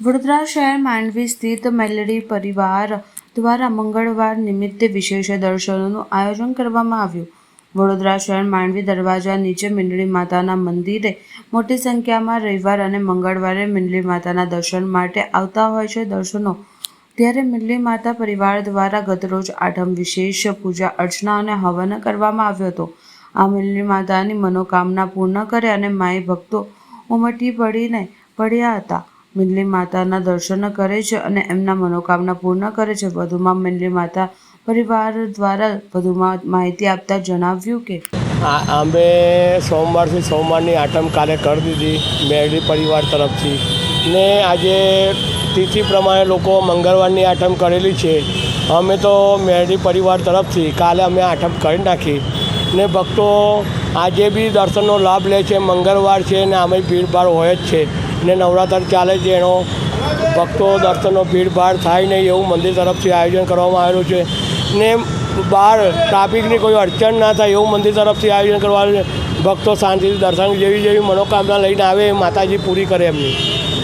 વડોદરા શહેર માંડવી સ્થિત મેલડી પરિવાર દ્વારા મંગળવાર નિમિત્તે વિશેષ દર્શનોનું આયોજન કરવામાં આવ્યું. વડોદરા શહેર માંડવી દરવાજા નીચે મીંડળી માતાના મંદિરે મોટી સંખ્યામાં રવિવાર અને મંગળવારે મીંડળી માતાના દર્શન માટે આવતા હોય છે દર્શનો. ત્યારે મીંડળી માતા પરિવાર દ્વારા ગતરોજ આઠમ વિશેષ પૂજા, અર્ચના અને હવન કરવામાં આવ્યો હતો. આ મીંડળી માતાની મનોકામના પૂર્ણ કરે અને માય ભક્તો ઉમટી પડીને પડ્યા હતા. મીંડલી માતાના દર્શન કરે છે અને એમના મનોકામના પૂર્ણ કરે છે. વધુમાં મિનલી માતા પરિવાર દ્વારા વધુમાં માહિતી આપતા જણાવ્યું કે અમે સોમવારથી સોમવારની આટમ કાલે કરી દીધી મેરડી પરિવાર તરફથી. ને આજે તિથિ પ્રમાણે લોકો મંગળવારની આટમ કરેલી છે. અમે તો મેરડી પરિવાર તરફથી કાલે અમે આટમ કરી નાખી. ને ભક્તો આજે બી દર્શનનો લાભ લે છે, મંગળવાર છે ને આમે ભીડભાડ હોય જ છે. ને નવરાત્ર ચાલે છે, એનો ભક્તો દર્શનનો ભીડભાડ થાય નહીં એવું મંદિર તરફથી આયોજન કરવામાં આવેલું છે. ને બહાર ટ્રાફિકની કોઈ અડચણ ના થાય એવું મંદિર તરફથી આયોજન કરવાનું છે. ભક્તો શાંતિથી દર્શન જેવી જેવી મનોકામના લઈને આવે એ માતાજી પૂરી કરે એમની.